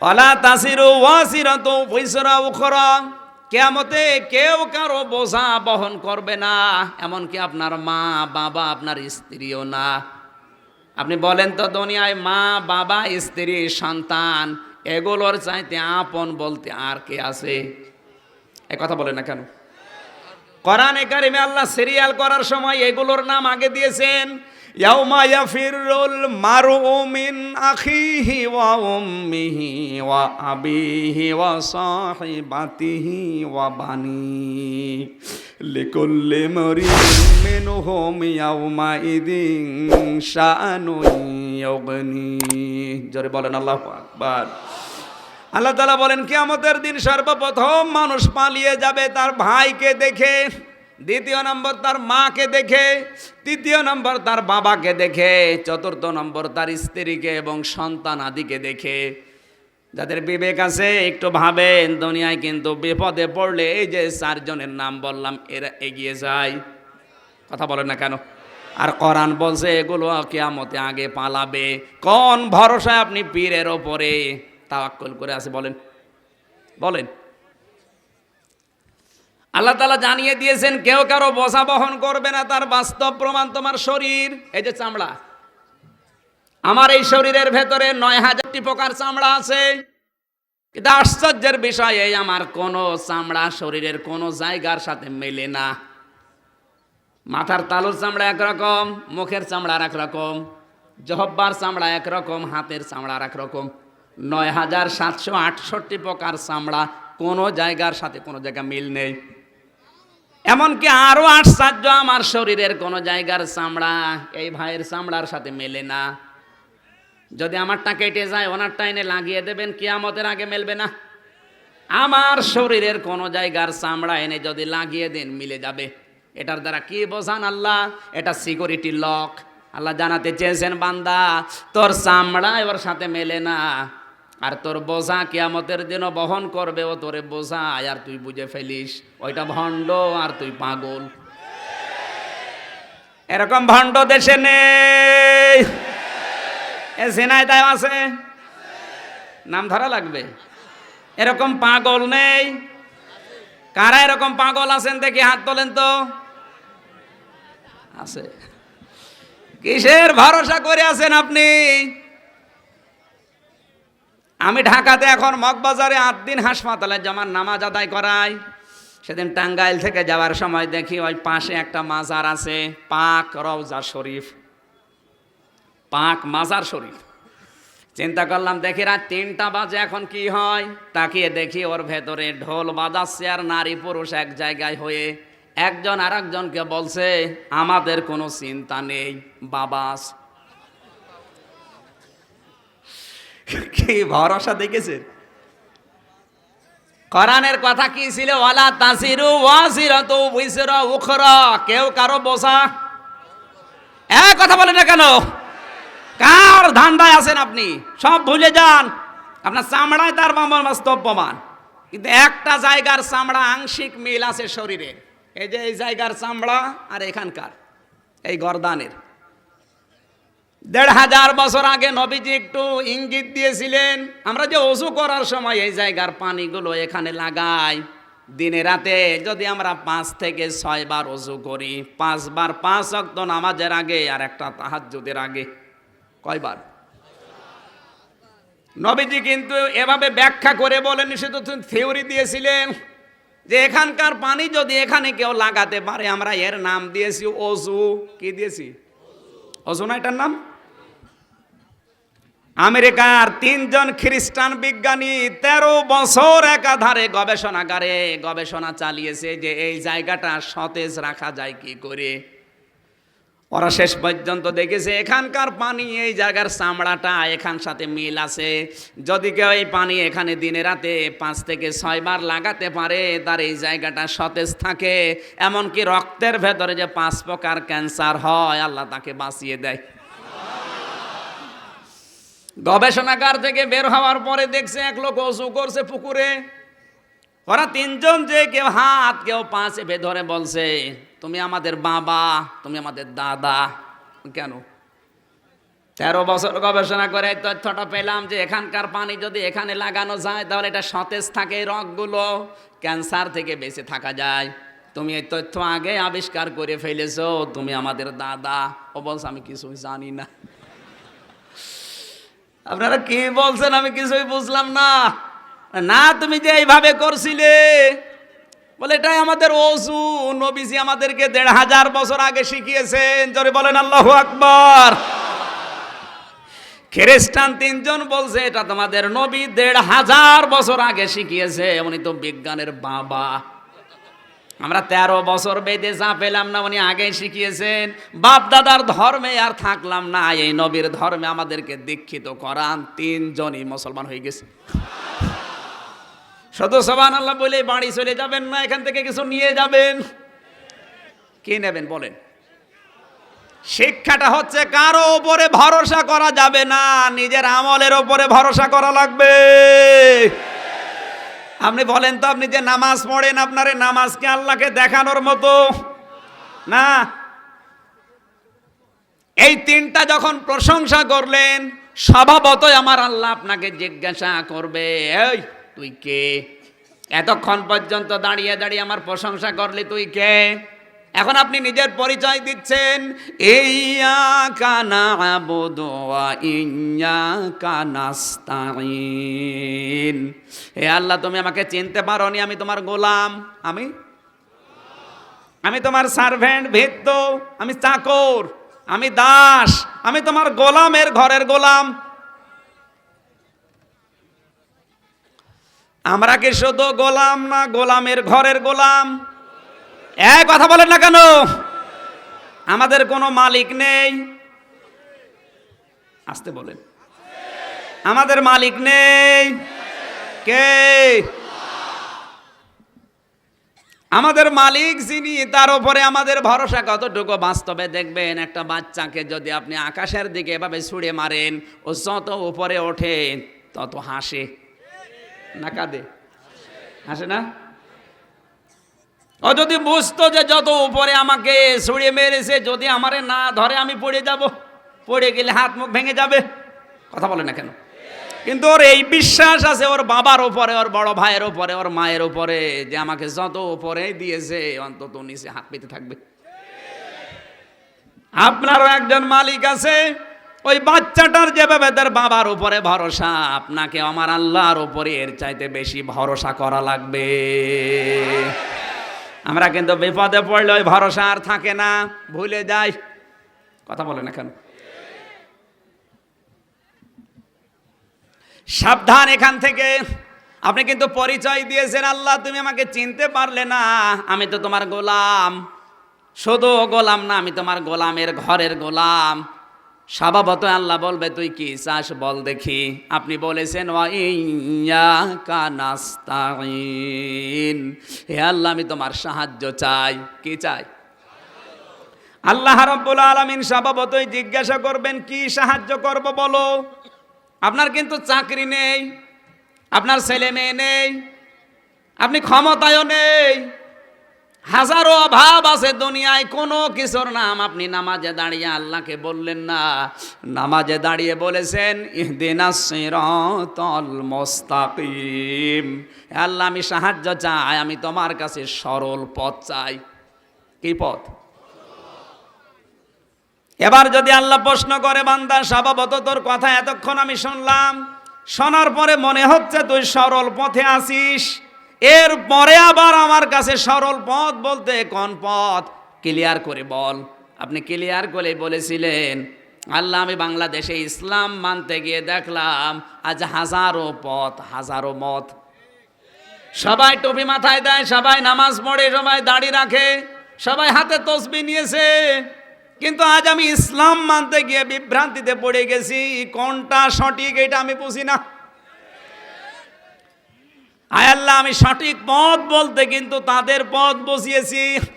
অলা তাসিরু ওয়াসিরাতু বৈসরা উখরা। কেয়ামতে কেউ কারও বোঝা বহন করবে না, এমনকি আপনার মা, বাবা, আপনার স্ত্রীও না। আপনি বলেন তো দুনিয়ায় মা, বাবা, স্ত্রী, সন্তান, এগুলোর চাইতে আপন বলতে আর কে আছে? এ কথা বলে না কেন? কোরআনে কারিমে আল্লাহ সিরিয়াল করার সময় এগুলোর নাম আগে দিয়েছেন। ইয়াউমা ইয়াফিরুল মারু মিন আখিহি ওয়া উম্মিহি ওয়া আবিহি ওয়া সাহিবাতিহি ওয়া বানি লিকুল্লি মরিন মিনহুম ইয়াউমা ইদিন শাআনু ইউগনি জোরে বলেন, আল্লাহু আকবার। আল্লাহ তালা বলেন, কিয়ামতের দিন সর্বপ্রথম মানুষ পালিয়ে যাবে তার ভাইকে দেখে। দ্বিতীয় নম্বর তার মাকে দেখে, তৃতীয় নম্বর তার বাবাকে দেখে, চতুর্থ নম্বর তার স্ত্রীকে এবং সন্তান আদিকে দেখে। যাদের বিবেক আছে, একটু ভাবেন, দুনিয়ায় কিন্তু বিপদে পড়লে এই যে চারজনের নাম বললাম, এরা এগিয়ে যায়। কথা বলেন না কেন? আর কোরআন বলছে, এগুলো কেয়ামতে আগে পালাবে। কোন ভরসায় আপনি পীরের ওপরে তাওয়াক্কুল করে আছে, বলেন। বলেন। আল্লাহ তালা জানিয়ে দিয়েছেন, কেউ কারও বসা বহন করবে না, তার বাস্তব প্রমাণ তোমার শরীর। এই যে চামড়া। আমার এই শরীরের ভেতরে নয় হাজারটি প্রকার চামড়া আছে। কিন্তু আশ্চর্যের বিষয়, এই আমার কোনো চামড়া শরীরের কোনো জায়গার সাথে মেলে না। মাথার তালুর চামড়া একরকম, মুখের চামড়া একরকম জহব্বার চামড়া একরকম, হাতের চামড়া আর একরকম নয় হাজার সাতশো আটষট্টি প্রকার চামড়া কোনো জায়গার সাথে কোনো জায়গা মিল নেই। এমনকি আরও আশ্চর্য আমার শরীরের কোনো জায়গার চামড়া, এই ভাইয়ের চামড়ার সাথে মেলে না। যদি আমারটা কেটে যায়, ওনারটা এনে লাগিয়ে দেবেন, কিয়ামতের আগে মেলবে না। আমার শরীরের কোনো জায়গার চামড়া এনে যদি লাগিয়ে দেন, মিলে যাবে। এটার দ্বারা কি বোঝান আল্লাহ? এটা সিকিউরিটি লক। আল্লাহ জানাতে চেয়েছেন, বান্দা, তোর চামড়া ওর সাথে মেলে না। আর তোর বোঝা কিয়ামতের দিন বহন করবে ও তোরে বোঝা, আর তুই বুঝে ফেলিস, ওইটা ভণ্ড আর তুই পাগল। এরকম ভণ্ড দেশে নেই। এ সেনায় আছে? নাম ধরা লাগবে। এরকম পাগল নেই। কারা এরকম পাগল আছেন দেখি হাত তোলেন তো। আছে। কিসের ভরসা করে আছেন আপনি? আমি ঢাকাতে এখন মগবাজারে আট দিন হাসপাতালে জমার নামাজ আদায় করাই। সেদিন টাঙ্গাইল থেকে যাওয়ার সময় দেখি ওই পাশে একটা মাজার আছে, পাক রওজা শরীফ। পাক মাজার শরীফ। চিন্তা করলাম, দেখি রাত তিনটা বাজে, এখন কি হয়? তাকিয়ে দেখি ওর ভেতরে ঢোল বাজাচ্ছে আর নারী পুরুষ এক জায়গায় হয়ে একজন আর একজনকে বলছে, আমাদের কোনো চিন্তা নেই বাবাস কি ভরসা দেখেছেন? কোরআনের কথা কি ছিল? ওয়ালা তাসিরু উখরা। কেউ কারও বোঝা? এক কথা বলে না কেন? কার ধান্দায় আছেন আপনি? সব ভুলে যান। আপনার চামড়ায় তার বাস্তব প্রমাণ কিন্তু একটা জায়গার চামড়া আংশিক মিল আছে শরীরের। এই যে এই জায়গার চামড়া আর এখানকার, এই গরদানের। দেড় হাজার বছর আগে নবীজি একটু ইঙ্গিত দিয়েছিলেন, আমরা যে অজু করার সময় এই জায়গার পানিগুলো এখানে লাগাই। দিনে রাতে যদি আমরা পাঁচ থেকে ছয়বার অজু করি, পাঁচবার পাঁচ অক্ত নামাজের আগে আর একটা তাহাজ্জুদের আগে। কয়বার? নবীজি কিন্তু এভাবে ব্যাখ্যা করে বলেন, শুধু থিওরি দিয়েছিলেন যে এখানকার পানি যদি এখানে কেউ লাগাতে পারে, আমরা এর নাম দিয়েছি অজু। কি দিয়েছি? অজু না এটার নাম? আমেরিকার তিনজন খ্রিস্টান বিজ্ঞানী তেরো বছর একাধারে গবেষণাগারে গবেষণা চালিয়েছে যে এই জায়গাটা সতেজ রাখা যায় কি করে। ওরা শেষ পর্যন্ত দেখেছে, এখানকার পানি, এই জায়গার চামড়াটা এখান সাথে মিল আছে। যদি কেউ এই পানি এখানে দিনে রাতে পাঁচ থেকে ছয়বার লাগাতে পারে, তার এই জায়গাটা সতেজ থাকে। এমনকি রক্তের ভেতরে যে পাঁচ প্রকার ক্যান্সার হয়, আল্লাহ তাকে বাঁচিয়ে দেয়। গবেষণাগার থেকে বের হওয়ার পরে দেখছে এক লোক অসু করছে পুকুরে। ওরা তিনজন যে কেউ হাত, কেউ পা চেপে ধরে বলছে, তুমি আমাদের বাবা, তুমি আমাদের দাদা। কেন? তেরো বছর গবেষণা করে তথ্যটা পেলাম যে এখানকার পানি যদি এখানে লাগানো যায়, তাহলে এটা সতেজ থাকে রগগুলো, ক্যান্সার থেকে বেঁচে থাকা যায়। তুমি এই তথ্য আগে আবিষ্কার করে ফেলেছো, তুমি আমাদের দাদা। ও বলছে, আমি কিছুই জানি না। আপনারা কি বলছেন? আমি কিছুই বুঝলাম না। না, তুমি যে এইভাবে করছিলে। বলে, এটাই আমাদের ওসু নবীজি আমাদেরকে দেড় হাজার বছর আগে শিখিয়েছেন। জোরে বলেন, আল্লাহ আকবর। খ্রিস্টান তিনজন বলছে, এটা তোমাদের নবী দেড় হাজার বছর আগে শিখিয়েছে। উনি তো বিজ্ঞানের বাবা। আমরা তেরো বছর বেদে যা পেলাম না উনি আগেই শিখিয়েছেন। বাপ দাদার ধর্মে আর থাকলাম না, এই নবীর ধর্মে আমাদেরকে দীক্ষিত করান, তিনজনই মুসলমান হয়ে গেছে। শুধু সবান আল্লাহ বলে বাড়ি চলে যাবেন না, এখান থেকে কিছু নিয়ে যাবেন। কি নেবেন বলেন? শিক্ষাটা হচ্ছে কারও উপরে ভরসা করা যাবে না, নিজের আমলের উপরে ভরসা করা লাগবে। আপনি বলেন তো, আপনি যে নামাজ পড়েন, আপনার নামাজকে আল্লাহকে দেখানোর মতো? না। এই তিনটা যখন প্রশংসা করলেন, স্বভাবতই আমার আল্লাহ আপনাকে জিজ্ঞাসা করবে, এই, তুই কে? এতক্ষণ পর্যন্ত দাঁড়িয়ে দাঁড়িয়ে আমার প্রশংসা করলি, তুই কে? এখন আপনি নিজের পরিচয় দিচ্ছেন। এইয়া কানা আবুদুয়া ইয়া কানাস্তাইন হে আল্লাহ, তুমি আমাকে চিনতে পারো নি আমি তোমার গোলাম। আমি? আমি তোমার সার্ভেন্ট ভেদ্য আমি চাকর। আমি দাস। আমি তোমার গোলামের ঘরের গোলাম। আমরা কি শুধু গোলাম না, গোলামের ঘরের গোলাম? এক কথা বলেন না কেন? আমাদের কোনো মালিক নেই। আসতে বলেন। আমাদের মালিক নেই। কে? আমাদের মালিক যিনি, তার উপরে আমাদের ভরসা কতটুকু? বাস্তবে দেখবেন একটা বাচ্চাকে যদি আপনি আকাশের দিকে এভাবে ছুঁড়ে মারেন, ও যত উপরে ওঠে, তত হাসে। না কাঁদে? হাসে না? ও যদি বুঝতো যে যত উপরে আমাকে ছুঁড়ে মেরেছে, যদি আমারে না ধরে, আমি পড়ে যাব। পড়ে গেলে হাত মুখ ভেঙে যাবে। কথা বলে না কেন? কিন্তু ওর এই বিশ্বাস আছে, ওর বাবার উপরে, ওর বড় ভাইয়ের উপরে, ওর মায়ের উপরে, যে আমাকে যত উপরে দিয়েছে, অন্তত নিচে হাত পেতে থাকবে। আপনারও একজন মালিক আছে, ওই বাচ্চাটার যেভাবে তার বাবার উপরে ভরসা, আপনাকে আমার আল্লাহর উপরে এর চাইতে বেশি ভরসা করা লাগবে। আমরা কিন্তু বিপদে পড়লে ওই ভরসা আর থাকে না। ভুলে যাই। কথা বলে না কেন? সাবধান এখান থেকে। আপনি কিন্তু পরিচয় দিয়েছেন, আল্লাহ, তুমি আমাকে চিনতে পারলে না। আমি তো তোমার গোলাম। শুধু গোলাম না, আমি তোমার গোলামের ঘরের গোলাম। স্বভাবত আল্লাহ বলবে, তুই কি চাস বল দেখি। আপনি বলেছেন কানাস্তাইন হে আল্লাহ, আমি তোমার সাহায্য চাই। কি চাই? আল্লাহ রাব্বুল আলামিন স্বভাবতই জিজ্ঞাসা করবেন, কি সাহায্য করব বলো? আপনার কিন্তু চাকরি নেই, আপনার ছেলে মেয়ে নেই, আপনি ক্ষমতায়ও নেই। হাজারো অভাব আছে দুনিয়ায়, কোনো কিছুর নাম আপনি নামাজে দাঁড়িয়ে আল্লাহকে বললেন না। নামাজে দাঁড়িয়ে বলেছেন, ইহদিনা সিরাতাল মুস্তাকিম। আল্লাহ, আমি সাহায্য চাই, আমি তোমার কাছে সরল পথ চাই। কি পথ? এবার যদি আল্লাহ প্রশ্ন করে, বান্দা, স্বভাবত তোর কথা এতক্ষণ আমি শুনলাম, শোনার পরে মনে হচ্ছে তুই সরল পথে আসিস। এর পরে আবার আমার কাছে সরল পথ বলতে কোন পথ? ক্লিয়ার করে বল। আপনি ক্লিয়ার করে বলেছিলেন, আল্লাহ আমি বাংলাদেশে ইসলাম মানতে গিয়ে দেখলাম, আজ হাজারো পথ, হাজারো মত। সবাই টুপি মাথায় দেয়, সবাই নামাজ পড়ে, সবাই দাড়ি রাখে, সবাই হাতে তসবি নিয়েছে। কিন্তু আজ আমি ইসলাম মানতে গিয়ে বিভ্রান্তিতে পড়ে গেছি, কোনটা সঠিক এটা আমি বুঝি না। আয় আল্লাহ আমি সঠিক পথ বলতে কিন্তু তাদের পথ বসিয়েছি